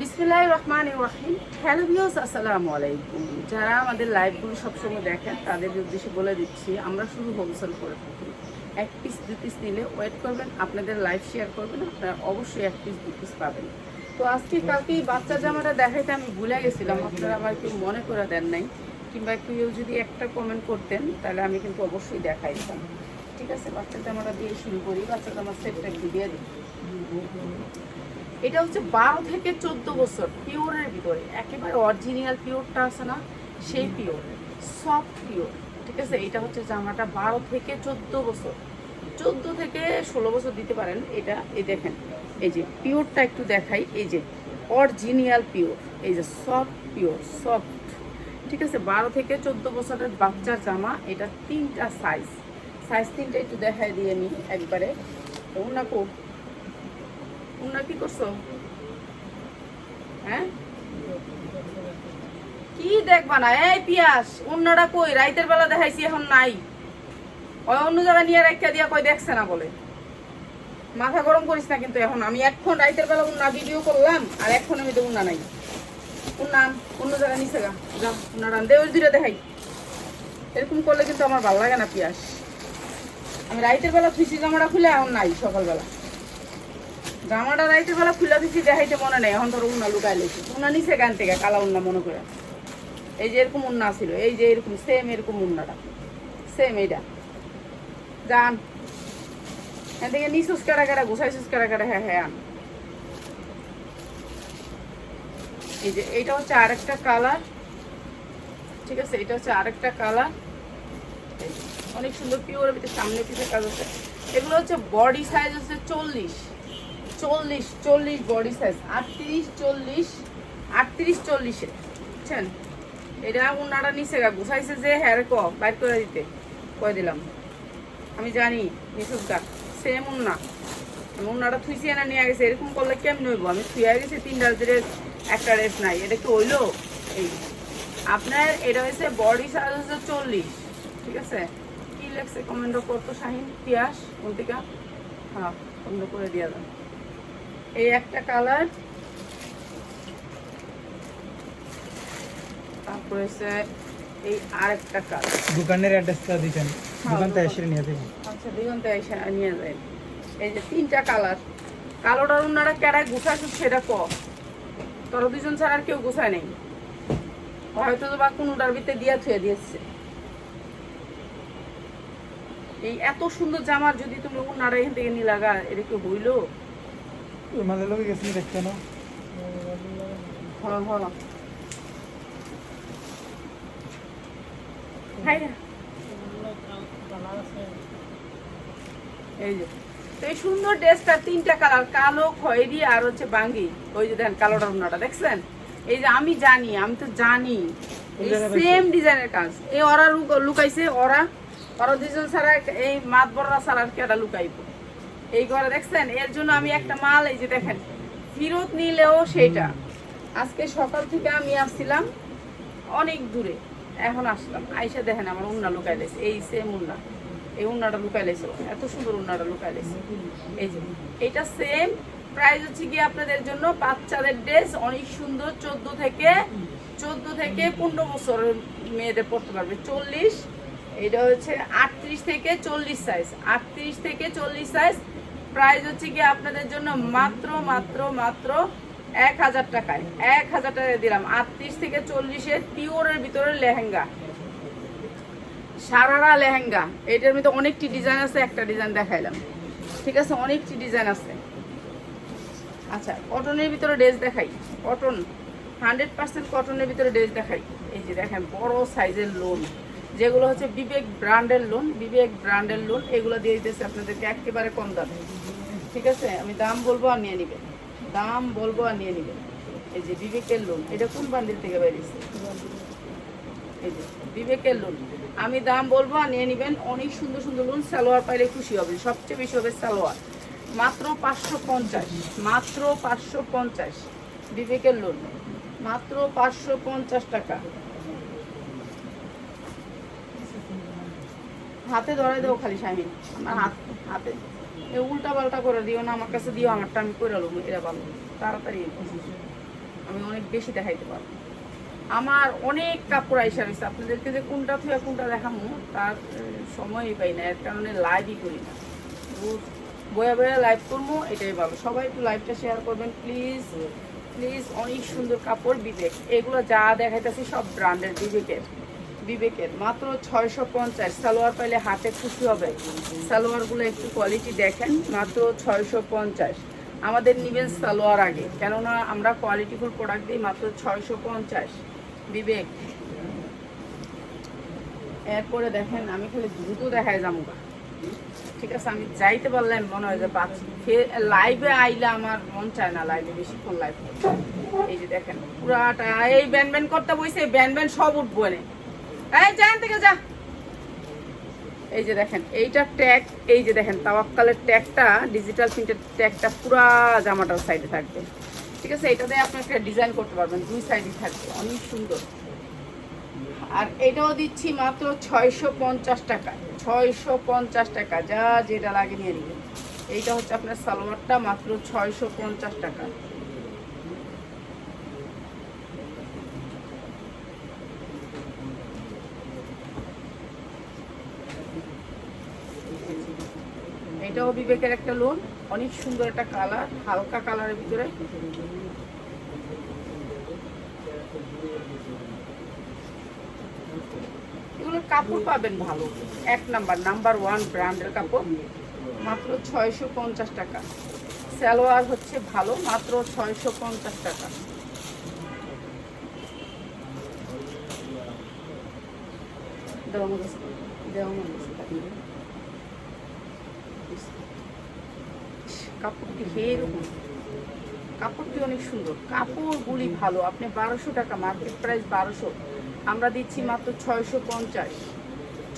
বিসমিল্লাহ রহমান রহিম। Hello views আসসালামু আলাইকুম। যারা আমাদের লাইভগুলো সবসময় দেখেন, তাদের উদ্দেশ্যে বলে দিচ্ছি, আমরা শুধু হোলসেল করে থাকি। এক পিস দু পিস নিলে ওয়েট করবেন, আপনাদের লাইভ শেয়ার করবেন, আপনারা অবশ্যই এক পিস দু পিস পাবেন। তো আজকে কালকে বাচ্চা জামাটা দেখাইতে আমি ভুলে গেছিলাম, আপনারা আবার কেউ মনে করে দেন নাই, কিংবা কেউ যদি একটা কমেন্ট করতেন, তাহলে আমি কিন্তু অবশ্যই দেখাইতাম। ঠিক আছে, বাচ্চা জামাটা দিয়ে শুরু করি, বাচ্চা জামার সেটটা একটু দিয়ে দিই। এটা হচ্ছে বারো থেকে চোদ্দ বছর, পিওরের ভিতরে। একেবারে অরিজিনাল পিওরটা আছে না, সেই পিওর সফট পিওর। ঠিক আছে? এটা হচ্ছে জামাটা বারো থেকে চোদ্দ বছর। চোদ্দ থেকে ষোলো বছর দিতে পারেন। এটা, এই দেখেন, এই যে পিওরটা একটু দেখাই, এই যে অরিজিনাল পিওর, এই যে সফট পিওর সফট ঠিক আছে? বারো থেকে চোদ্দ বছরের বাচ্চার জামা, এটা তিনটা সাইজ সাইজ তিনটা একটু দেখাই দিয়ে নি একবারে। ওনা কোপ তোমরা কি করছ? হ্যাঁ? কি দেখবা না? এই পিয়াস অন্যরা কই? রাইতের বেলা দেখাইছি এখন নাই। ওই অন্য জায়গায় নিয়ে রাখা দিয়া কই দেখছে না বলে। মাথা গরম করিস না কিন্তু এখন। আমি এখন রাইতের বেলা উন্না ভিডিও করলাম আর এখন আমি তো উন্না নাই। উন্না আন, অন্য জায়গায় নিচে গা। যা উন্না রান দে ওই দুইটা দেখাই। এরকম করলে কিন্তু আমার ভালো লাগে না পিয়াস। আমি রাইতের বেলা খুশি জামাটা খুলে এখন নাই সকালবেলা। জামাটা রাইতে বেলা খুলে দিচ্ছি দেখাইতে মনে নেই। এখন ধরো উন্না লুকাই লেছি উন্না নিচে গান থেকে, কালা উন্না মনে করে। এই যে এরকম উন্না ছিল, এই যে এরকম সেম এরকম উন্নাটা। সেম এইটা। যান এখান থেকে নিচুস কারা কারা গুছাইছুস কারা কারা হ্যাঁ হ্যাঁ আন। এই যে এইটা হচ্ছে আরেকটা কালার। ঠিক আছে এটা হচ্ছে আরেকটা কালার। অনেক সুন্দর পিওর সামনে পিছিয়ে কাজ আছে। এগুলো হচ্ছে বডি সাইজ হচ্ছে চল্লিশ। চল্লিশ চল্লিশ বডি সাইজ আটত্রিশ, চল্লিশ, আটত্রিশ চল্লিশে বুঝছেন? এটা উন্নাটা নিচে গা গুছাইছে যে হ্যাঁ ক, বাইর করে দিতে। কয়ে দিলাম। আমি জানি নিশুক গা সেম উন্না আমি উন্নাটা থুইছি না নিয়ে গেছে, এরকম করলে কেমন হইব? আমি থুয়ে গেছি তিনটা ড্রেস একটা ড্রেস নাই। এটা কি হইল? এই, আপনার এটা হচ্ছে বডি সাইজ হচ্ছে চল্লিশ, ঠিক আছে? কি লেগছে কমেন্ট করতো শাহিন, পিয়াস মন্তিকা হ্যাঁ কমেন্ট করে দিয়ে দাও এই একটা কালার। তারপরে হচ্ছে এই আরেকটা কালার। দোকানের অ্যাড্রেসটা দিতেন দোকানটা এসে নিয়ে দেবেন আচ্ছা দিগন্তে এসে নিয়ে যায় এই যে তিনটা কালার। কালোটার ওনারা কেডায় গুছাইছো সেটা ক। তোরা দুজন ছাড়া আর কেউ গুছায় নেই। হয়তো তো বা কোনোটার ভিতরে দিয়া থুয়ে দিয়েছে। এই এত সুন্দর জামার যদি তুমি ওনারা এখান থেকে নিয়ে লাগা এটা কি হইল? আমাদের লোক গেছেন দেখতে না হ্যাঁ হ্যাঁ এই যে এই সুন্দর ড্রেসটা তিনটা কালার কালো খয়েরি আর হচ্ছে বাঙ্গি। ওই যে দেখেন কালোটা উন্নাটা দেখছেন? এই যে আমি জানি আমি তো জানি। এই সেম ডিজাইনের কাজ। এই ওরা লুকাইছে ওরা। ওরা দুজন ছাড়া এই মাত বড়রা ছাড়া আর কেটা লুকাইবো। এই ঘরে দেখছেন? এর জন্য আমি একটা মাল, এই যে দেখেন, ফিরত নিলেও সেইটা আজকে সকাল থেকে আমি আসছিলাম অনেক দূরে, এখন আসলাম। আইসা দেখেন আমার উন্না লুকাই লেছে এই সেম উন্না। এই উন্নাটা লুকাই লেছে এত সুন্দর উন্নাটা লুকাই লেছে এই যে, এটা সেম প্রাইস হচ্ছে কি আপনাদের জন্য বাচ্চাদের ড্রেস অনেক সুন্দর, চোদ্দ থেকে চোদ্দ থেকে পনেরো বছর মেয়েদের পড়তে পারবে। চল্লিশ, এটা হচ্ছে আটত্রিশ থেকে চল্লিশ সাইজ আটত্রিশ থেকে চল্লিশ সাইজ প্রাইস হচ্ছে কি আপনাদের জন্য মাত্র মাত্র মাত্র এক হাজার টাকায়। এক হাজার টাকায় দিলাম। আটত্রিশ থেকে চল্লিশের পিওরের ভিতরে লেহেঙ্গা। সারারা লেহেঙ্গা। এটার মধ্যে অনেকটি ডিজাইন আছে, একটা ডিজাইন দেখাইলাম। ঠিক আছে, অনেকটি ডিজাইন আছে। আচ্ছা কটনের ভিতরে ড্রেস দেখাই। কটন, হান্ড্রেড পার্সেন্ট কটনের ভিতরে ড্রেস দেখাই। এই যে দেখেন, বড় সাইজের লোন যেগুলো হচ্ছে বিবেক ব্র্যান্ডের লোন, বিবেক ব্র্যান্ডের লোন, এগুলো দিয়ে দিতেছে আপনাদেরকে একেবারে কম দামে। ঠিক আছে? আমি দাম বলব আর নিয়ে নেবেন। দাম বলব আর নিয়ে নেবেন। এই যে বিবেকের লোন, এটা কোন বান্ডিল থেকে বেরিয়েছে? এই যে বিবেকের লোন। আমি দাম বলব আর নিয়ে নেবেন। অনেক সুন্দর সুন্দর লোন, সালোয়ার পাইলে খুশি হবেন। সবচেয়ে বেশি হবে সালোয়ার। মাত্র পাঁচশো পঞ্চাশ, মাত্র পাঁচশো পঞ্চাশ বিবেকের লোন। মাত্র পাঁচশো পঞ্চাশ টাকা। হাতে ধরে দেবো খালি শাহিন আমার হাত, হাতে। এ উল্টা পাল্টা করে দিও না, আমার কাছে দিও, আমারটা আমি করে নেব এরা ভালো। তাড়াতাড়ি। আমি অনেক বেশি দেখাইতে পারব। আমার অনেক কাপড় আইসা রয়েছে আপনাদেরকে যে কোনটা থেকে কোনটা দেখামো, তার সময়ই পাই না। এর কারণে লাইভই করি না। বয়া বয়া লাইভ করব এটাই ভালো। সবাই একটু লাইভটা শেয়ার করবেন প্লিজ প্লিজ অনেক সুন্দর কাপড়, বিবেক। এগুলো যা দেখাইতেছি সব ব্র্যান্ডের বিবেকের। বিবেকের। মাত্র ছয়শো পঞ্চাশ। সালোয়ার পাইলে হাতে খুশি হবে। সালোয়ারগুলো একটু কোয়ালিটি দেখেন। মাত্র ছয়শো পঞ্চাশ। আমাদের নিবেন সালোয়ার আগে। কেননা আমরা কোয়ালিটিফুল প্রোডাক্ট দিই মাত্র ছয়শো পঞ্চাশ। বিবেক। এরপরে দেখেন, আমি খালি দ্রুত দেখায় যাব। ঠিক আছে, আমি যাইতে পারলাম মনে হয় যে পাচ্ছি লাইভে আইলে আমার মন চায় না লাইভে বেশিক্ষণ লাইভ এই যে দেখেন, পুরাটা এই ব্যান ব্যান করতে বইছে ব্যান ব্যান সব উঠবো এনে। এই, যান যা। এই যে দেখেন, এইটা ট্যাগ এই যে দেখেন, তাওয়াক্কালের ট্যাগটা ডিজিটাল প্রিন্টের ট্যাগটা পুরা জামাটার সাইডে থাকবে। ঠিক আছে? এটাতে আপনি একটা ডিজাইন করতে পারবেন, দুই সাইডে থাকবে। অনেক সুন্দর। আর এটাও দিচ্ছি মাত্র ছয়শো পঞ্চাশ টাকা। ছয়শো পঞ্চাশ টাকা, যা যেটা লাগে নিয়ে এইটা হচ্ছে আপনার সালোয়ারটা মাত্র ছয়শো পঞ্চাশ টাকা। এটাও বিবেকের একটা লোন অনেক সুন্দর একটা কালার হালকা কালারের ভিতরে। এগুলোর কাপড় পাবেন ভালো। এক নাম্বার নাম্বার ওয়ান ব্র্যান্ডের কাপড়। মাত্র ছয়শো পঞ্চাশ টাকা। সালোয়ার হচ্ছে ভালো, মাত্র ছয়শো পঞ্চাশ টাকা। দেওয়া দেওয়া কাপড়টি এরকম কাপড়টি অনেক সুন্দর। কাপড়গুলি ভালো। আপনি বারোশো টাকা মার্কেট প্রাইস বারোশো। আমরা দিচ্ছি মাত্র ছয়শো পঞ্চাশ।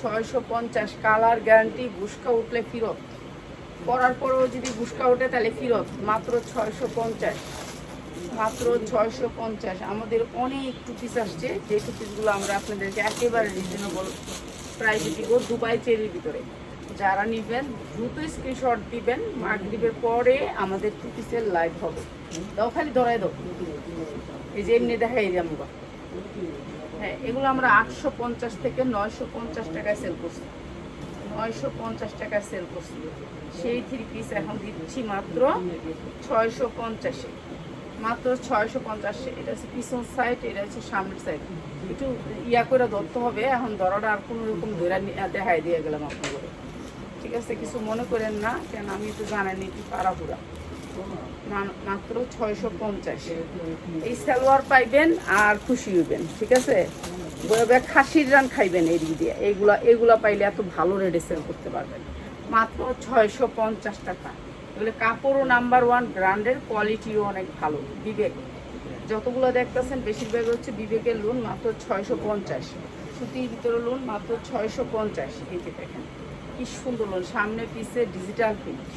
ছয়শো পঞ্চাশ কালার গ্যারান্টি বুসকা উঠলে ফিরত। পরার পরেও যদি বুসকা ওঠে, তাহলে ফিরত। মাত্র ছয়শো পঞ্চাশ। মাত্র ছয়শো পঞ্চাশ। আমাদের অনেক টুপিস আসছে। যে টুপিসগুলো আমরা আপনাদেরকে একেবারে রিজনেবল প্রাইসে দিব, দুবাই চেরির ভিতরে। যারা নেবেন, দ্রুত স্ক্রিনশট দিবেন মাগরিবের পরে আমাদের টুপিসের লাইভ হবে। দাও, খালি ধরাই দাও। এই যে এমনি দেখাই যাব হ্যাঁ এগুলো আমরা আটশো পঞ্চাশ থেকে নয়শো পঞ্চাশ টাকায় সেল করছি। নয়শো পঞ্চাশ টাকায় সেল করছি। সেই থ্রি পিস এখন দিচ্ছি মাত্র ছয়শো পঞ্চাশে মাত্র ছয়শো পঞ্চাশে এটা হচ্ছে পিছন সাইড এটা হচ্ছে সামনের সাইড একটু ইয়া করে ধরতে হবে। এখন ধরাটা আর কোনো রকম ধরে দেখাই দিয়ে গেলাম আপনাদের। ঠিক আছে, কিছু মনে করেন না, কেন আমি তো জানানি কি পাড়াপুরা মাত্র ছয়শো পঞ্চাশ। এই সালোয়ার পাইবেন আর খুশি হইবেন, ঠিক আছে? খাসির রান খাইবেন এই দিয়ে। এইগুলা এগুলা পাইলে এত ভালো রেটে সেল করতে পারবেন। মাত্র ছয়শো পঞ্চাশ টাকা। এগুলো কাপড়ও নাম্বার ওয়ান, ব্র্যান্ডের কোয়ালিটিও অনেক ভালো, বিবেক। যতগুলো দেখতেছেন, বেশিরভাগ হচ্ছে বিবেকের লোন মাত্র ছয়শো পঞ্চাশ। সুতির ভিতরে লোন মাত্র ছয়শো পঞ্চাশ। এই যে দেখেন। কি সুন্দর সামনে পিসে ডিজিটাল প্রিন্ট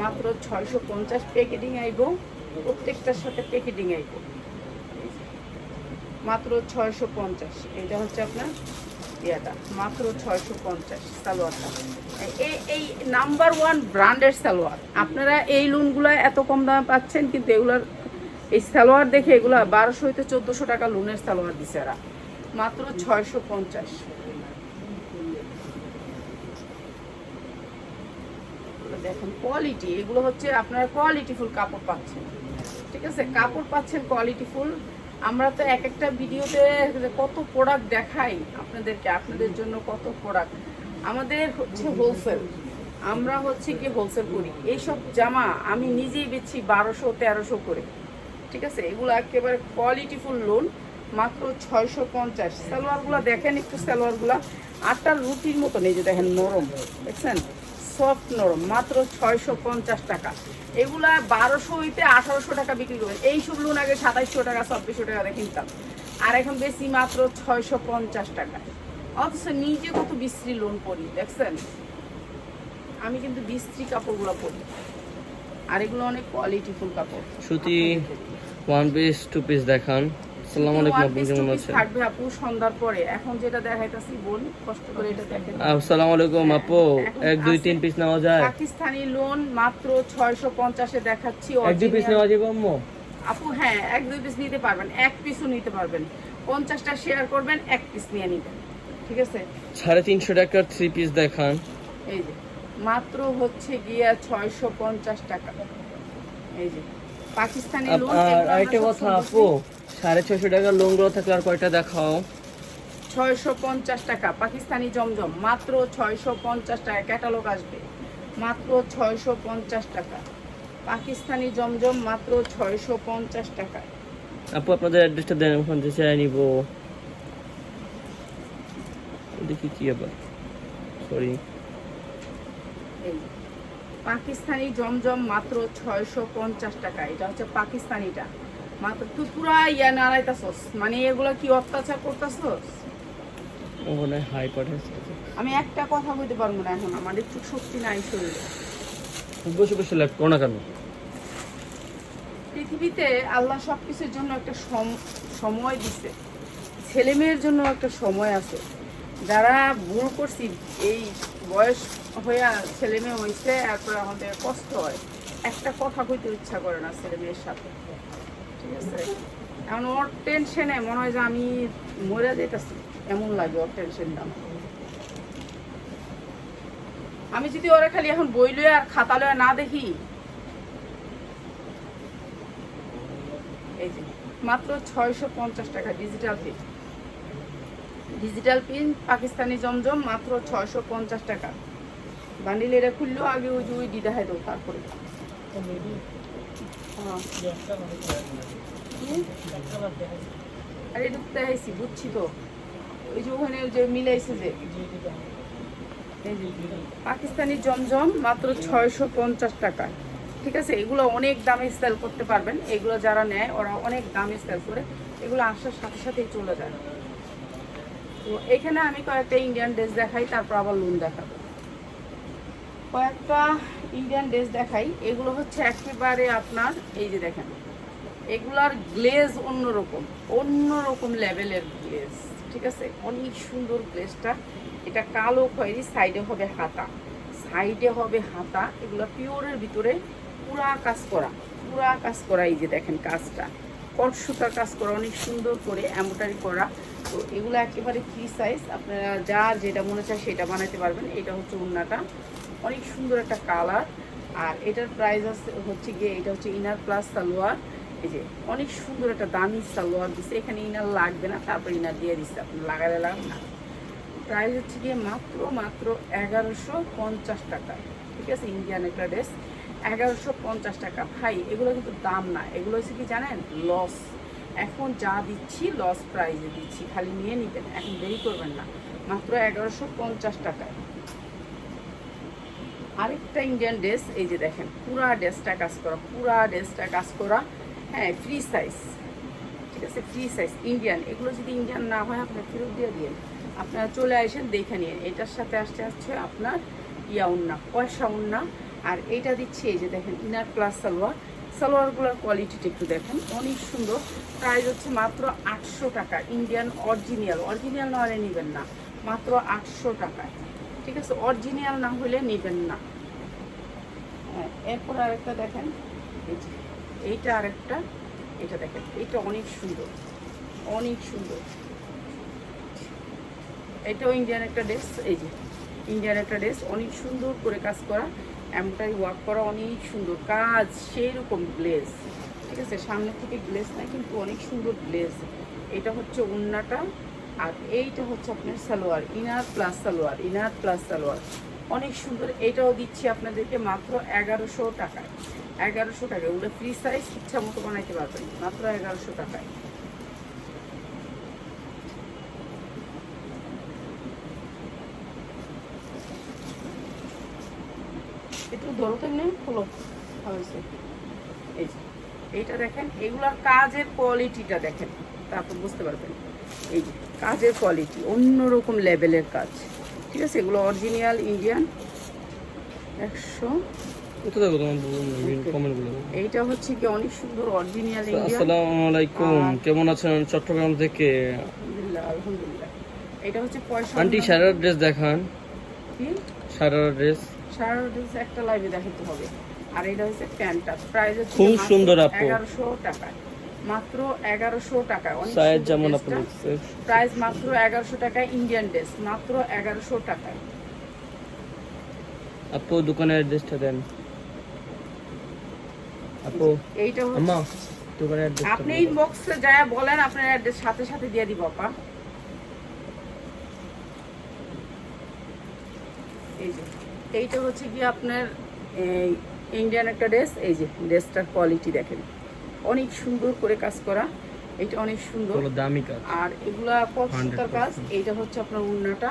মাত্র ছয়শো পঞ্চাশ প্যাকেটিং আইব। প্রত্যেকটার সাথে প্যাকেটিং আইব। মাত্র ছয়শো পঞ্চাশ। এটা হচ্ছে আপনার ইয়াটা। মাত্র ছয়শো পঞ্চাশ সালোয়ারটা। এই এই নাম্বার ওয়ান ব্র্যান্ডের সালোয়ার। আপনারা এই লোনগুলো এত কম দামে পাচ্ছেন, কিন্তু এগুলোর এই সালোয়ার দেখে এগুলো বারোশো হইতে চোদ্দোশো টাকা লোনের সালোয়ার দিছে এরা। মাত্র ছয়শো পঞ্চাশ এগুলো দেখেন কোয়ালিটি এগুলো হচ্ছে আপনারা কোয়ালিটিফুল কাপড় পাচ্ছেন। ঠিক আছে? কাপড় পাচ্ছেন কোয়ালিটিফুল আমরা তো এক একটা ভিডিওতে কত প্রোডাক্ট দেখাই আপনাদেরকে, আপনাদের জন্য কত প্রোডাক্ট আমাদের হচ্ছে হোলসেল আমরা হচ্ছে কি হোলসেল করি। এইসব জামা আমি নিজেই বেচছি বারোশো, তেরোশো করে। ঠিক আছে? এগুলো একেবারে কোয়ালিটিফুল লোন মাত্র ছয়শো পঞ্চাশ। সালোয়ারগুলো দেখেন একটু সালোয়ারগুলো। আটটার রুটির মতো নেই যে দেখেন নরম। দেখছেন? সফট নরম মাত্র ছয়শো পঞ্চাশ টাকা। এগুলা বারোশো হইতে আঠারোশো টাকা বিক্রি করবেন এইসব লোন আগে সাতাইশশো টাকা চব্বিশশো টাকা কিনতাম। আর এখন বেশি মাত্র ছয়শো পঞ্চাশ টাকা। অথচ নিজে কত বিশ্রী লোন পড়ি দেখছেন? আমি কিন্তু বিশ্রী কাপড়গুলো পরি। আর এগুলো অনেক কোয়ালিটিফুল কাপড়। সুতি ওয়ান পিস টু পিস দেখান। আসসালামু আলাইকুম আপনি কেমন আছেন? থাকবে আপু সন্ধ্যার পরে। এখন যেটা দেখাইতাছি বোন কষ্ট করে এটা দেখেন। আসসালামু আলাইকুম আপু। এখন এক দুই আছে- তিন পিস নেওয়া যায়? পাকিস্তানি লোন মাত্র ছয়শো পঞ্চাশে দেখাচ্ছি এক দুই পিস নেওয়া যাবে আম্মু? আপু হ্যাঁ এক দুই পিস নিতে পারবেন। এক পিসও নিতে পারবেন। পঞ্চাশটা শেয়ার করবেন এক পিস নিয়ে নিবেন। ঠিক আছে? সাড়ে তিনশো টাকার থ্রি পিস দেখান। এই যে মাত্র হচ্ছে গিয়া ছয়শো পঞ্চাশ টাকা। এই যে পাকিস্তানি লোন আর আরেকটা কথা আপু। সাড়ে ছশো টাকার লোনগুলো থাকলে আর কয়টা দেখাও? ছয়শো পঞ্চাশ টাকা পাকিস্তানি জমজম মাত্র ছয়শো পঞ্চাশ টাকা ক্যাটালগ আসবে। মাত্র ছয়শো পঞ্চাশ টাকা পাকিস্তানি জমজম মাত্র ছয়শো পঞ্চাশ টাকা। আপু আপনাদের অ্যাড্রেসটা দেন ওখান থেকে চাই নিব। দেখি কি আবার সরি পাকিস্তানি জমজম মাত্র ছয়শো পঞ্চাশ টাকা এটা হচ্ছে পাকিস্তানিটা। তুই পুরা ইয়া নাড়াইতাছস। মানে এগুলো কি অত্যাচার করতেছস? ওখানে হাই পাঠাচ্ছে আমি একটা কথা বলতে পারব না এখন আমার একটু শক্তি নাই শরীরে। বসে বসে লাগ করো না কেন? পৃথিবীতে আল্লাহ সব কিছুর জন্য একটা সম- সময় দিছে। ছেলে মেয়ের জন্য একটা সময় আছে। যারা ভুল করছি এই বয়স হইয়া ছেলে মেয়ে হয়েছে এরপরে আমাদের কষ্ট হয়। একটা কথা কইতে ইচ্ছা করে না ছেলে মেয়ের সাথে। আছে। এমন ওর টেনশনে মনে হয় যে আমি মরে যেতেছি। এমন লাগে ওর টেনশনটা। আমি যদি ওরা খালি এখন বই লয়ে আর খাতা লয়ে না দেখি এই যে মাত্র ছয়শো পঞ্চাশ টাকা digital pin digital pin Pakistani জমজম মাত্র ছয়শো পঞ্চাশ টাকা। বান্ডিল এটা খুললো আগে ওই যে ওই দিদা হয় দেবো তারপরে হ্যাঁ। আরে এটা বুঝছি তো? ওই যে ওখানে ওই যে মিলাইছে যে। পাকিস্তানি জমজম মাত্র ছয়শো পঞ্চাশ টাকা। ঠিক আছে? এগুলো অনেক দামে সেল করতে পারবেন। এগুলো যারা নেয়, ওরা অনেক দামে সেল করে। এগুলো আসার সাথে সাথেই চলে যায়। তো এখানে আমি কয়েকটা ইন্ডিয়ান ড্রেস দেখাই, তারপর আবার লোন দেখাবো। কয়েকটা ইন্ডিয়ান ড্রেস দেখাই। এগুলো হচ্ছে একেবারে আপনার, এই যে দেখেন। এগুলার গ্লেজ অন্যরকম অন্যরকম লেভেলের গ্লেজ ঠিক আছে? অনেক সুন্দর গ্লেজটা এটা কালো খয়েরি সাইডে হবে হাতা। সাইডে হবে হাতা, এগুলো পিওরের ভিতরে পুরা কাজ করা, পুরা কাজ করা এই যে দেখেন কাজটা। কট সুতার কাজ করা, অনেক সুন্দর করে এম্বোটারি করা। তো এগুলো একেবারে ফ্রি সাইজ আপনারা যা যেটা মনে চায় সেটা বানাতে পারবেন। এটা হচ্ছে উন্নাটা অনেক সুন্দর একটা কালার আর এটার প্রাইস আছে হচ্ছে গিয়ে, এটা হচ্ছে ইনার প্লাস সালোয়ার। এই যে, অনেক সুন্দর একটা দামি সালোয়ার দিচ্ছে এখানে ইনার লাগবে না ইনার দিয়ে দিচ্ছে আপনি লাগালে লাগবে না। প্রাইস হচ্ছে গিয়ে মাত্র মাত্র এগারোশো পঞ্চাশ টাকা। ঠিক আছে ইন্ডিয়ান একটা ড্রেস এগারোশো পঞ্চাশ টাকা। ভাই, এগুলো কিন্তু দাম না। এগুলো হচ্ছে কি জানেন? লস এখন যা দিচ্ছি লস প্রাইসে দিচ্ছি। খালি নিয়ে নিবেন, এখন দেরি করবেন না। মাত্র এগারোশো পঞ্চাশ টাকায় আরেকটা ইন্ডিয়ান ড্রেস এই যে দেখেন, পুরা ড্রেসটা কাজ করা, পুরা ড্রেসটা কাজ করা। হ্যাঁ ফ্রি সাইজ ঠিক আছে ফ্রি সাইজ ইন্ডিয়ান এগুলো যদি ইন্ডিয়ান না হয় আপনার ফেরত দিয়ে দিয়ে আপনারা চলে আসেন দেখে নিন। এটার সাথে আসতে আসছে আপনার ইয়া উন্না পয়সা উন্না। আর এটা দিচ্ছে এই যে দেখেন ইনার প্লাস সালোয়ার সালোয়ারগুলোর কোয়ালিটিটা একটু দেখেন অনেক সুন্দর। প্রাইস হচ্ছে মাত্র আটশো টাকা ইন্ডিয়ান অরিজিনাল অরিজিনাল না হলে নেবেন না মাত্র আটশো টাকায় ঠিক আছে অরিজিনাল না হলে নেবেন না। হ্যাঁ, এরপর আরেকটা দেখেন এই এইটা আরেকটা এটা দেখেন এটা অনেক সুন্দর অনেক সুন্দর। এটাও ইন্ডিয়ান একটা ড্রেস এই যে ইন্ডিয়ান একটা ড্রেস অনেক সুন্দর করে কাজ করা এমটাই ওয়ার্ক করা অনেক সুন্দর। কাজ সেই রকম গ্লেজ ঠিক আছে? সামনে থেকে গ্লেজ না কিন্তু অনেক সুন্দর গ্লেজ এটা হচ্ছে উন্নাটা আর এইটা হচ্ছে আপনার salwar, inner plus salwar, inner plus salwar. অনেক সুন্দর, এটাও দিচ্ছি আপনাদেরকে মাত্র এগারোশো টাকায়। এগারোশো টাকা। ওগুলো ফ্রি সাইজ ইচ্ছা মতো বানাইতে পারবেন। মাত্র এগারোশো টাকায়। একটু ধরো তো এমনি খোলো হয়েছে। এই এইটা দেখেন, এগুলার কাজের কোয়ালিটিটা দেখেন, তারপর বুঝতে পারবেন। এই যে, কাজের কোয়ালিটি অন্যরকম লেভেলের কাজ। ঠিক আছে? এগুলো অরিজিনাল ইন্ডিয়ান একশো কোথা দেখো তোমার কমেন্টগুলো এইটা হচ্ছে কি অনেক সুন্দর অরিজিনাল ইন্ডিয়ান আসসালামু আলাইকুম কেমন আছেন চট্টগ্রাম থেকে? আলহামদুলিল্লাহ আলহামদুলিল্লাহ। এটা হচ্ছে পয়সা আন্টি সারার ড্রেস দেখান। কি? সারার ড্রেস সারা ড্রেস একটা লাইভে দেখাতে হবে। আর এটা হচ্ছে প্যান্টটা। প্রাইস হচ্ছে খুব সুন্দর আপু। টাকায় মাত্র অনেক সাইজ যেমন ড্রেসটা। আপনি প্রাইস মাত্র ইন্ডিয়ান ড্রেস মাত্র টাকায় আপু দোকানের অ্যাড্রেসটা দেন। আপু এইটা হচ্ছে আম্মা দোকানের অ্যাড্রেসটা আপনি ইনবক্সে যা বলেন আপনার অ্যাড্রেস সাথে সাথে দিয়ে দিব আপা। এই যে এইটা হচ্ছে কি আপনার এই ইন্ডিয়ান একটা ড্রেস এই যে ড্রেসটার কোয়ালিটি দেখেন। অনেক সুন্দর করে কাজ করা এটা অনেক সুন্দর। দামি কাজ। আর এগুলা 100% কাজ এইটা হচ্ছে আপনার উন্নাটা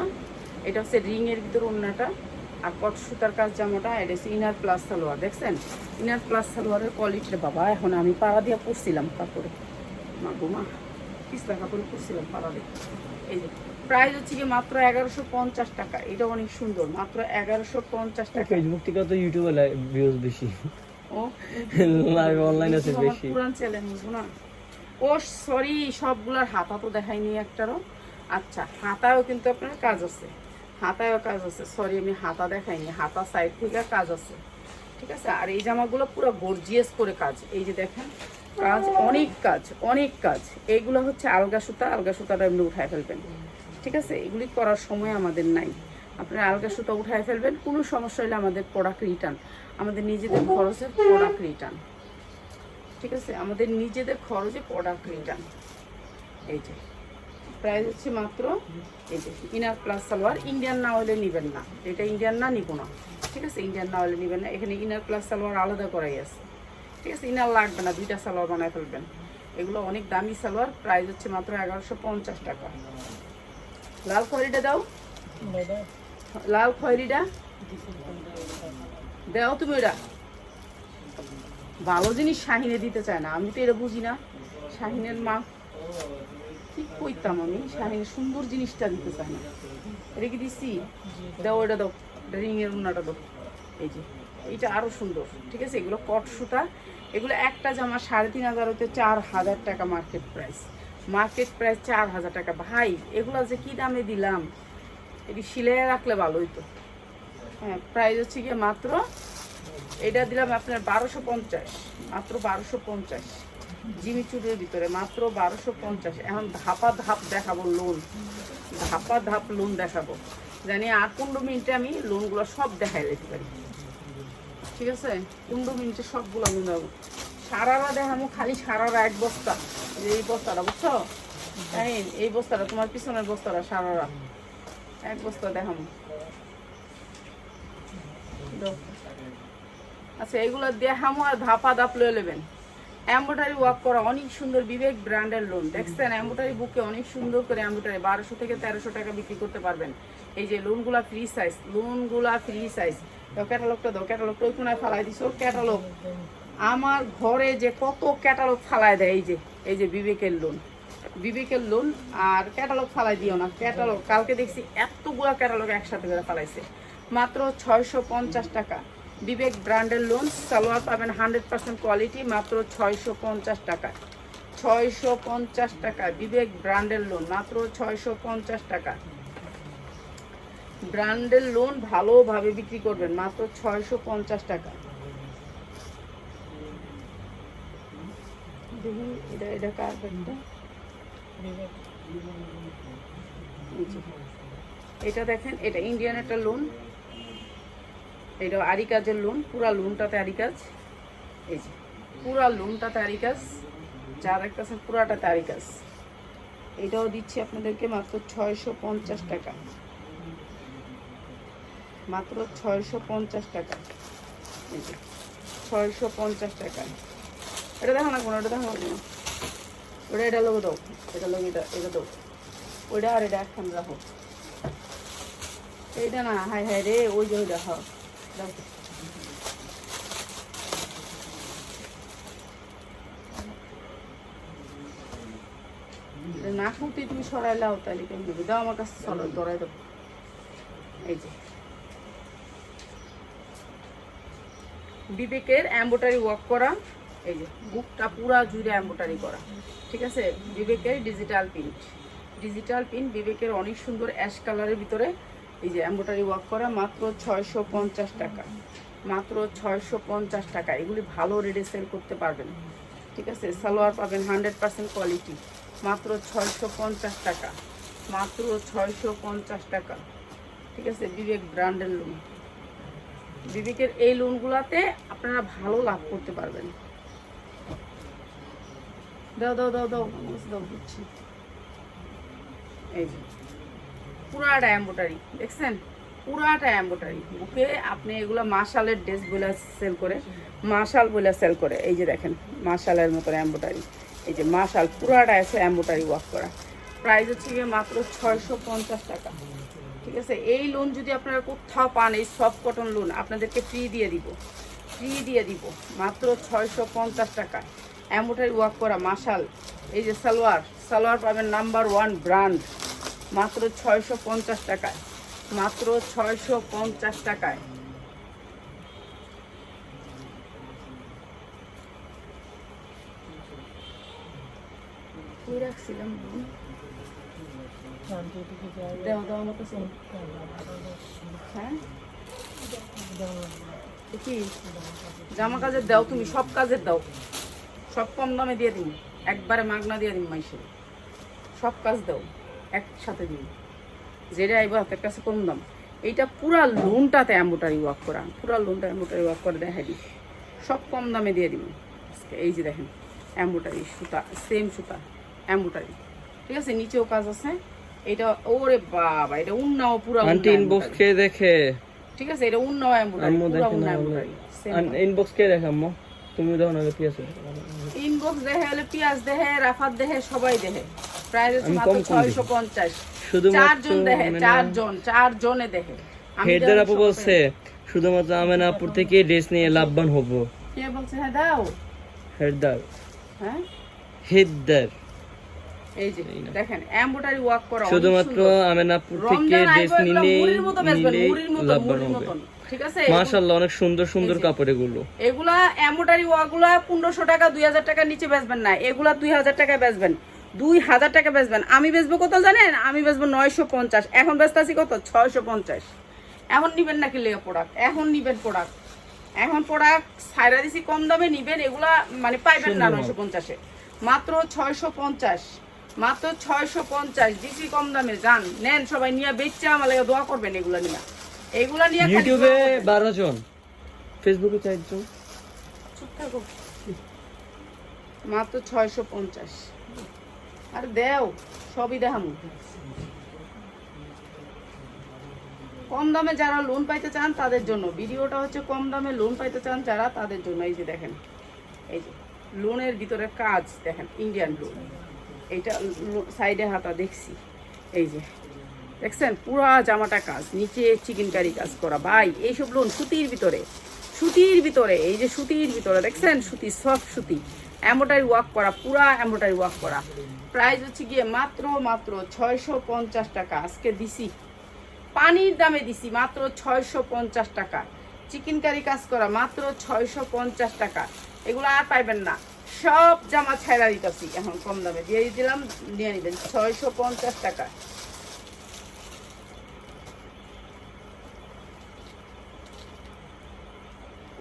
এটা হচ্ছে রিং এর ভিতর উন্নাটা আর কট সুতার কাজ জামাটা এটা হচ্ছে ইনার প্লাস সালোয়ার দেখছেন? ইনার প্লাস সালোয়ারের কোয়ালিটিটা বাবা এখন আমি পাড়া দিয়ে পরছিলাম কাপড়ে। মা মা পিস্তা কাপড়ে পরছিলাম পাড়া দিয়ে। এই যে প্রাইস হচ্ছে কি মাত্র এগারোশো পঞ্চাশ টাকা এটা অনেক সুন্দর মাত্র এগারোশো পঞ্চাশ টাকা। ফেসবুক থেকে তো ইউটিউবে ভিউজ বেশি। ও? লাইভ অনলাইন আছে বেশি। পুরান না? ও সরি সবগুলার হাতা তো দেখাইনি একটারও। আচ্ছা হাতায়ও কিন্তু আপনার কাজ আছে। হাতায়ও কাজ আছে। সরি আমি হাতা দেখাইনি, হাতা সাইড থেকে কাজ আছে। ঠিক আছে? আর এই জামাগুলো পুরো গর্জিয়াস করে কাজ। এই যে দেখেন, কাজ, অনেক কাজ অনেক কাজ। এইগুলো হচ্ছে আলগা সুতা, আলগা সুতাটা এমনি উঠায় ফেলবেন। ঠিক আছে? এগুলি করার সময় আমাদের নাই। আপনারা আলগা সুতা উঠায় ফেলবেন, কোনো সমস্যা হলে আমাদের প্রোডাক্ট রিটার্ন আমাদের নিজেদের খরচের প্রোডাক্ট রিটার্ন ঠিক আছে? আমাদের নিজেদের খরচে প্রোডাক্ট রিটার্ন এই যে। প্রাইস হচ্ছে মাত্র এই ইনার প্লাস সালোয়ার ইন্ডিয়ান না হলে নেবেন না। এটা ইন্ডিয়ান না, নিব না। ঠিক আছে? ইন্ডিয়ান না হলে নেবেন না। এখানে ইনার প্লাস সালোয়ার আলাদা করাই আছে। ঠিক আছে? ইনার লাগবে না, দুইটা সালোয়ার বানায় ফেলবেন। এগুলো অনেক দামি সালোয়ার প্রাইস হচ্ছে মাত্র এগারোশো পঞ্চাশ টাকা। লাল খয়রিটা দাও। লাল খয়রিটা। দাও তুমি ওটা ভালো জিনিস শাহিনে দিতে চায় না। আমি তো এটা বুঝি না। শাহিনের মা। কি কইতাম আমি শাহিনের সুন্দর জিনিসটা দিতে চাই না। এটা কি দিচ্ছি দাও ওটা দাও রিং এর উন্নাটা দাও। এই যে এইটা আরও সুন্দর ঠিক আছে? এগুলো কট সুতা এগুলো একটা জামা সাড়ে তিন হাজার হতে চার হাজার টাকা মার্কেট প্রাইস মার্কেট প্রাইস চার হাজার টাকা। ভাই এগুলো যে কি দামে দিলাম? এটি সিলাই রাখলে ভালো হইতো। হ্যাঁ প্রাইস হচ্ছে গিয়ে মাত্র এটা দিলাম আপনার বারোশো পঞ্চাশ মাত্র বারোশো পঞ্চাশ। জিমি চুরের ভিতরে মাত্র বারোশো পঞ্চাশ। এখন ধাপা ধাপ দেখাবো লোন ধাপা ধাপ লোন দেখাবো। জানি আর পনেরো মিনিটে আমি লোনগুলো সব দেখাই দিতে পারি। ঠিক আছে? পনেরো মিনিটে সবগুলো লোন দেবো সারারা দেখাবো, খালি সারারা এক বস্তা। এই বস্তাটা, বুঝছ? এই এই বস্তাটা, তোমার পিছনের বস্তাটা, সারারা। এক বস্তা দাও। আচ্ছা এগুলো দেখামো আর ধাপা ধাপ লয়ে নেবেন। এম্বোটারি ওয়ার্ক করা অনেক সুন্দর বিবেক ব্র্যান্ডের লোন দেখছেন এম্বোটারি বুকে অনেক সুন্দর করে এম্বোটারি বারোশো থেকে তেরোশো টাকা বিক্রি করতে পারবেন। এই যে লোনগুলা ফ্রি সাইজ লোনগুলা ফ্রি সাইজ দাও ক্যাটালগটা দাও ক্যাটালগটা ওই কোনায় ফালাই দিছো। ক্যাটালগ আমার ঘরে যে কত ক্যাটালগ ফালায় দেয়, এই যে এই যে বিবেকের লোন বিবেকের লোন আর ক্যাটালগ ফালাই দিও না। ক্যাটালগ কালকে দেখছি এতগুলা ক্যাটালগ একসাথে ফালাইছে। মাত্র ছয়শো পঞ্চাশ টাকা। বিবেক ব্র্যান্ডের লোন সালোয়ার পাবেন হান্ড্রেড পার্সেন্ট কোয়ালিটি মাত্র ছয়শো পঞ্চাশ টাকা। ছয়শো পঞ্চাশ টাকা বিবেক ব্র্যান্ডের লোন মাত্র ছয়শো পঞ্চাশ টাকা। ব্র্যান্ডের লোন ভালোভাবে বিক্রি করবেন, মাত্র ছয়শো পঞ্চাশ টাকা। দেখুন এটা এটা দেখেন, এটা ইন্ডিয়ান একটা লোন এটা আরি কাজের লোন পুরা লোনটাতে আরি কাজ এই যে, পুরা লোনটাতে আরি কাজ যা দেখতেছেন পুরাটাতে আরি কাজ এটাও দিচ্ছি আপনাদেরকে মাত্র ছয়শো পঞ্চাশ টাকা। মাত্র ছয়শো পঞ্চাশ টাকা। এই যে, ছয়শো পঞ্চাশ টাকা। এটা দেখো না কোনো, এটা দেখো না ওটা, এটা লোক দাও। এটা লোক এটা এটা দাও। ওইটা আর এটা একখান রাখো। এইটা না হাই হাই রে, ওই যে ওইটা হ্যাঁ। দাও এটা না শুনতে তুমি সরাই লাও তাহলে কেমন হবে? দাও আমার কাছে সরাই ধরাই দাও। এই যে। বিবেকের এম্বোটারি ওয়ার্ক করা, এই যে, বুকটা পুরা জুড়ে এম্বোটারি করা, ঠিক আছে? বিবেকের ডিজিটাল প্রিন্ট ডিজিটাল প্রিন্ট বিবেকের অনেক সুন্দর অ্যাশ কালারের ভিতরে এই যে এম্বোটারি ওয়ার্ক করা মাত্র ছয়শো পঞ্চাশ টাকা। মাত্র ছয়শো পঞ্চাশ টাকা। এগুলি ভালো রেটে সেল করতে পারবেন। ঠিক আছে? সালোয়ার পাবেন হান্ড্রেড পার্সেন্ট কোয়ালিটি মাত্র ছয়শো পঞ্চাশ টাকা। মাত্র ছয়শো পঞ্চাশ টাকা। ঠিক আছে? বিবেক ব্র্যান্ডের লোন বিবেকের এই লোনগুলাতে আপনারা ভালো লাভ করতে পারবেন। দাও দাও দাও দাও দাও বুঝছি এই যে। পুরাটা এম্বোটারি দেখছেন? পুরাটা এম্বোটারি বুকে আপনি এগুলো মাশালের ড্রেস বলে সেল করে, মাশাল বলে সেল করে। এই যে দেখেন, মাশালের মতো এম্বোটারি এই যে মাশাল পুরাটা আছে এম্বোটারি ওয়ার্ক করা। প্রাইস হচ্ছে গিয়ে মাত্র ছয়শো পঞ্চাশ টাকা। ঠিক আছে? এই লোন যদি আপনারা কোথাও পান, এই সফট কটন লোন আপনাদেরকে ফ্রি দিয়ে দিব। ফ্রি দিয়ে দিব। মাত্র ছয়শো পঞ্চাশ টাকা। এম্বোটারি ওয়ার্ক করা, মাশাল। এই যে সালোয়ার সালোয়ার পাবেন নাম্বার ওয়ান ব্র্যান্ড মাত্র ছয়শো পঞ্চাশ টাকায়। মাত্র ছয়শো পঞ্চাশ টাকায়। রাখছিলাম? হ্যাঁ? কি? জামা কাজের দাও তুমি সব কাজের দাও। সব কম দামে দিয়ে দিন একবারে মাগনা দিয়ে দিন মাইসে সব কাজ দাও। একসাথে দিন। যেটা আইব হাতের কাছে কম দাম। এইটা পুরা লোনটাতে অ্যাম্বোটারি ওয়ার্ক করা। পুরা লোনটা অ্যাম্বোটারি ওয়ার্ক করে দেখাই দিই। সব কম দামে দিয়ে দিব। আজকে এই যে দেখেন অ্যাম্বোটারি সুতা সেম সুতা অ্যাম্বোটারি। ঠিক আছে? নিচেও কাজ আছে। এটা ওরে বাবা এটা উন্নাও পুরা আন্টি ইনবক্স কে দেখে? ঠিক আছে? এটা উন্নাও অ্যাম্বোটারি পুরা দেখে উন্না না অ্যাম্বোটারি ইনবক্স কে দেখে আম্মু? তুমি দেখো না আছে ইনবক্স দেহে হলে পেঁয়াজ দেখে রাফাত দেখে সবাই দেহে প্রাইস হচ্ছে মাত্র কম কম দিই। ছয়শো পঞ্চাশ। শুধুমাত্র চারজন দেহে চারজন চারজনে দেহে। আমি আপু বলছে শুধুমাত্র আমেনাপুর থেকে ড্রেস নিয়ে লাভবান হব। কে বলছে? হ্যাঁ দাও। হেডদার। হ্যাঁ? হেডদার। এই যে দেখেন এমব্রয়ডারি ওয়ার্ক করা অনেক শুধুমাত্র সুন্দর। আমেনাপুর থেকে ড্রেস নিলে মুড়ির মতো বেচবেন, নিলেই মুড়ির মতো, লাভবান হবে। ঠিক আছে? মাশাআল্লাহ অনেক সুন্দর সুন্দর কাপড় এগুলো। এগুলা এমব্রয়ডারি ওয়াগুলা পনেরোশো টাকা দুই হাজার টাকার নিচে বেচবেন না। এগুলা দুই হাজার টাকায় বেচবেন। দুই হাজার টাকা বেচবেন। আমি বেচবো কত জানেন? আমি বেচবো নয়শো পঞ্চাশ। এখন বেচতে আছি কত? ছয়শো পঞ্চাশ। এখন নিবেন নাকি লেগে প্রোডাক্ট? এখন নিবেন প্রোডাক্ট। এখন প্রোডাক্ট সাইরা দিছি কম দামে নিবেন এগুলা মানে পাইবেন না নয়শো পঞ্চাশে। মাত্র ছয়শো পঞ্চাশ। মাত্র ছয়শো পঞ্চাশ। দিছি কম দামে যান নেন সবাই নিয়ে বেচছে আমার লাগে দোয়া করবেন এগুলা নিয়ে। এগুলা নিয়ে ইউটিউবে বারো জন। ফেসবুকে চারজন। চুপ থাকো। মাত্র ছয়শো পঞ্চাশ। আর দেও, সবই দেখামু। কম দামে যারা লোন পাইতে চান তাদের জন্য, ভিডিওটা হচ্ছে কম দামে লোন পাইতে চান যারা, তাদের জন্য এই যে দেখেন, এই যে লোনের ভিতরে কাজ, দেখেন ইন্ডিয়ান লোন এইটা সাইডে হাতা দেখছি, এই যে। দেখছেন? পুরা জামাটা কাজ, নিচে চিকেন কারি কাজ করা। ভাই, এইসব লোন সুতির ভিতরে সুতির ভিতরে, এই যে সুতির ভিতরে, দেখছেন? সুতি সফট সুতি। এম্বোটারি ওয়ার্ক করা, পুরা এম্বোটারি ওয়ার্ক করা। প্রাইস হচ্ছে গিয়ে মাত্র মাত্র ছয়শো পঞ্চাশ টাকা। আজকে দিছি, পানির দামে দিছি মাত্র ছয়শো পঞ্চাশ টাকা। চিকেন কারি কাজ করা, মাত্র ছয়শো পঞ্চাশ টাকা। এগুলো আর পাইবেন না। সব জামা ছেড়া দিতেছি, এখন কম দামে। দিয়ে দিলাম, নিয়ে নিবেন, ছয়শো পঞ্চাশ টাকা।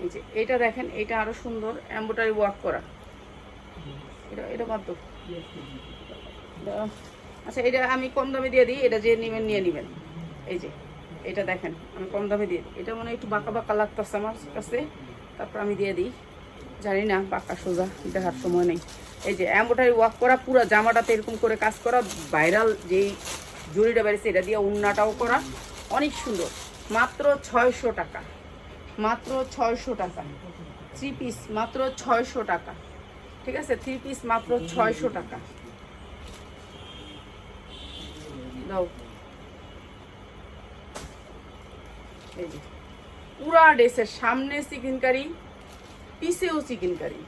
এই যে এটা দেখেন এটা আরও সুন্দর এম্বোটারি ওয়ার্ক করা। এটা এটা কত এটা- আচ্ছা এটা আমি কম দামে দিয়ে দিই এটা যে নেবেন নিয়ে নেবেন। এই যে এটা দেখেন আমি কম দামে দিয়ে দিই। এটা মনে একটু বাঁকা বাঁকা লাগতেছে আমার কাছে তারপর আমি দিয়ে দিই। জানি না বাঁকা সোজা দেখার সময় নেই। এই যে এম্বোটারি ওয়ার্ক করা পুরো জামাটাতে এরকম করে কাজ করা ভাইরাল যেই জুড়িটা বেড়েছে এটা দিয়ে উন্নাটাও করা। অনেক সুন্দর। মাত্র ছয়শো টাকা। মাত্র ছয়শো টাকা। থ্রি পিস মাত্র ছয়শো টাকা। ঠিক আছে? থ্রি পিস মাত্র ছয়শো টাকা। দাও। যে। পুরা ড্রেসের সামনে চিকেন কারি পিসেও চিকেন কারি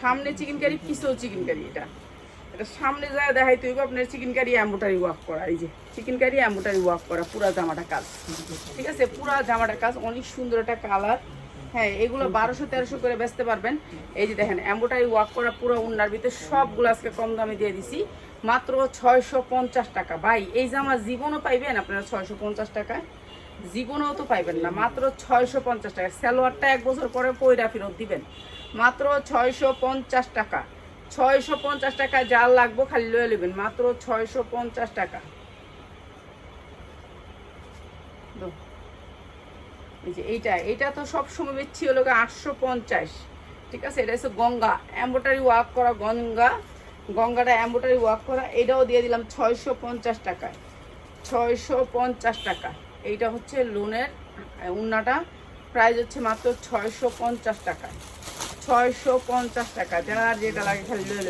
সামনে চিকেন কারি পিসেও চিকেন কারি এটা। এটা সামনে যায় দেখাই তুই আপনার চিকেন কারি অ্যাম্বোটারি ওয়ার্ক করা। এই যে চিকেন কারি অ্যাম্বোটারি ওয়ার্ক করা, পুরা জামাটা কাজ। ঠিক আছে? পুরা জামাটা কাজ, অনেক সুন্দর একটা কালার হ্যাঁ এগুলো বারোশো তেরোশো করে বেচতে পারবেন। এই যে দেখেন অ্যাম্বোটারি ওয়ার্ক করা পুরো উন্নার ভিতরে সবগুলো আজকে কম দামে দিয়ে দিছি। মাত্র ছয়শো পঞ্চাশ টাকা। ভাই এই জামা জীবনও পাইবেন আপনারা ছয়শো পঞ্চাশ টাকায় জীবনেও তো পাইবেন না। মাত্র ছয়শো পঞ্চাশ টাকা। স্যালোয়ারটা এক বছর পরে পয়রা ফেরত দিবেন। মাত্র ছয়শো পঞ্চাশ টাকা। ছয়শো পঞ্চাশ টাকা জাল লাগবো খালি লয়ে নেবেন মাত্র ছয়শো পঞ্চাশ টাকা। এই যে এইটা এইটা তো সবসময় বেচছি হলো আটশো পঞ্চাশ। ঠিক আছে? এটা হচ্ছে গঙ্গা এম্বোটারি ওয়ার্ক করা গঙ্গা। গঙ্গাটা এম্বোটারি ওয়ার্ক করা, এটাও দিয়ে দিলাম ছয়শো পঞ্চাশ টাকায়। ছয়শো পঞ্চাশ টাকা। এইটা হচ্ছে লোনের উন্নাটা। প্রাইস হচ্ছে মাত্র ছয়শো পঞ্চাশ টাকা ছয়শো পঞ্চাশ টাকা, যার যেটা লাগে খালি লয়ে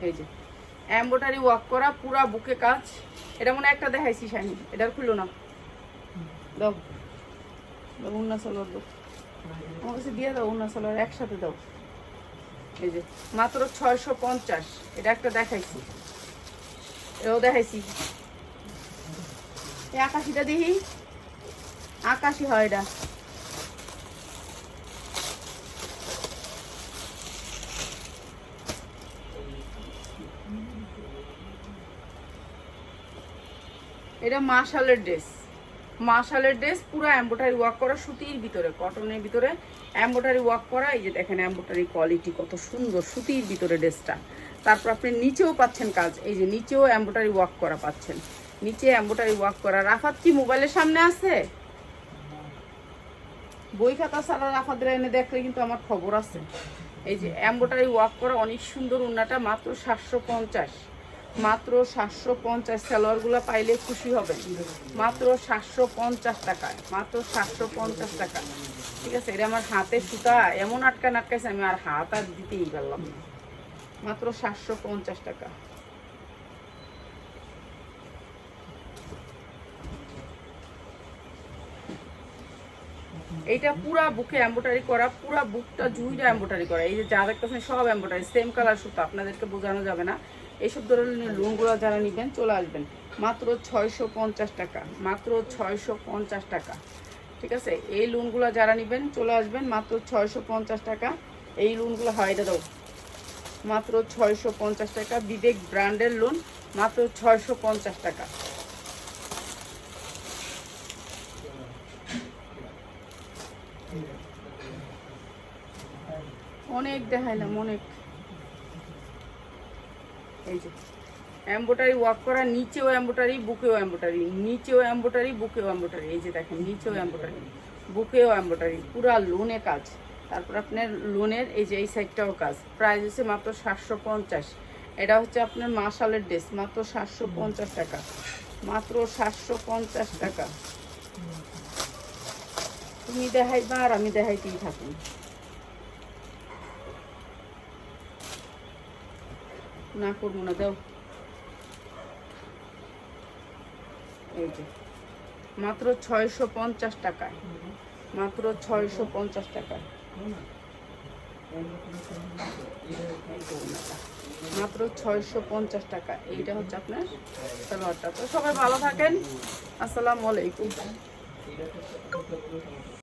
এই যে। এম্বোটারি ওয়ার্ক করা, পুরা বুকে কাজ। এটা মনে একটা দেখাইছি শানি এটার খুললো না। দাও। দাও, উন্না সালোয়ার দাও। আমার কাছে দিয়ে দাও, উন্না সালোয়ার, একসাথে দাও। এই যে, মাত্র ছয়শো পঞ্চাশ। এটা একটা দেখাইছি। এটাও দেখাইছি। এই আকাশিটা দেখি। আকাশি হয় এটা। এটা মাশালের ড্রেস। মাশালের ড্রেস, পুরো এম্বোটারি ওয়ার্ক করা, সুতির ভিতরে কটনের ভিতরে এম্বোটারি ওয়ার্ক করা। এই যে দেখেন এম্বোটারি কোয়ালিটি কত সুন্দর সুতির ভিতরে ড্রেসটা। তারপর আপনি নিচেও পাচ্ছেন কাজ। এই যে নিচেও এম্বোটারি ওয়ার্ক করা পাচ্ছেন। নিচে এম্বোটারি ওয়ার্ক করা। রাফাত কি মোবাইলের সামনে আছে? বই খাতা ছাড়া রাফাদের এনে দেখলে কিন্তু আমার খবর আছে। এই যে এম্বোটারি ওয়ার্ক করা, অনেক সুন্দর উন্নাটা, মাত্র সাতশো পঞ্চাশ। মাত্র সাতশো পঞ্চাশ সালোয়ারগুলো পাইলে খুশি হবেন। মাত্র সাতশো পঞ্চাশ টাকায়, মাত্র সাতশো পঞ্চাশ টাকা। ঠিক আছে, এটা আমার হাতে সুতা, এমন আটকা আটকাইছে আমি আর হাত আর দিতেই পারলাম মাত্র সাতশো পঞ্চাশ টাকা। এইটা পুরা বুকে এম্বোটারি করা, পুরা বুকটা জুইটা এম্বোটারি করা। এই যে যা দেখতেছেন সব এম্বোটারি সেম কালার সুতো, আপনাদেরকে বোঝানো যাবে না। এইসব ধরনের লোনগুলো যারা নেবেন, চলে আসবেন। মাত্র ছয়শো পঞ্চাশ টাকা, মাত্র ছয়শো পঞ্চাশ টাকা। ঠিক আছে? এই লোনগুলো যারা নেবেন, চলে আসবেন, মাত্র ছয়শো পঞ্চাশ টাকা। এই লোনগুলো হয় দাও মাত্র ছয়শো পঞ্চাশ টাকা, বিবেক ব্র্যান্ডের লোন, মাত্র ছয়শো পঞ্চাশ টাকা। অনেক দেখাইলাম, অনেক। এই যে। এম্বোটারি ওয়ার্ক করা নিচেও এম্বোটারি বুকেও এম্বোটারি নিচেও এম্বোটারি বুকেও এম্বোটারি এই যে দেখেন, নিচেও এম্বোটারি বুকেও এম্বোটারি পুরা লোনে কাজ। তারপর আপনার লোনের এই যে এই সাইডটাও কাজ। প্রাইস হচ্ছে মাত্র সাতশো পঞ্চাশ। এটা হচ্ছে আপনার মাসালের ড্রেস মাত্র সাতশো পঞ্চাশ টাকা। মাত্র সাতশো পঞ্চাশ টাকা। তুমি দেখাইবা আর আমি দেখাইতেই থাকুন। না করব না, দাও। এই যে, মাত্র ছয়শো পঞ্চাশ টাকায় মাত্র ছয়শো পঞ্চাশ টাকায় মাত্র ছয়শো পঞ্চাশ টাকা। এইটা হচ্ছে আপনার সালোয়ারটা তো সবাই ভালো থাকেন। আসসালামু আলাইকুম।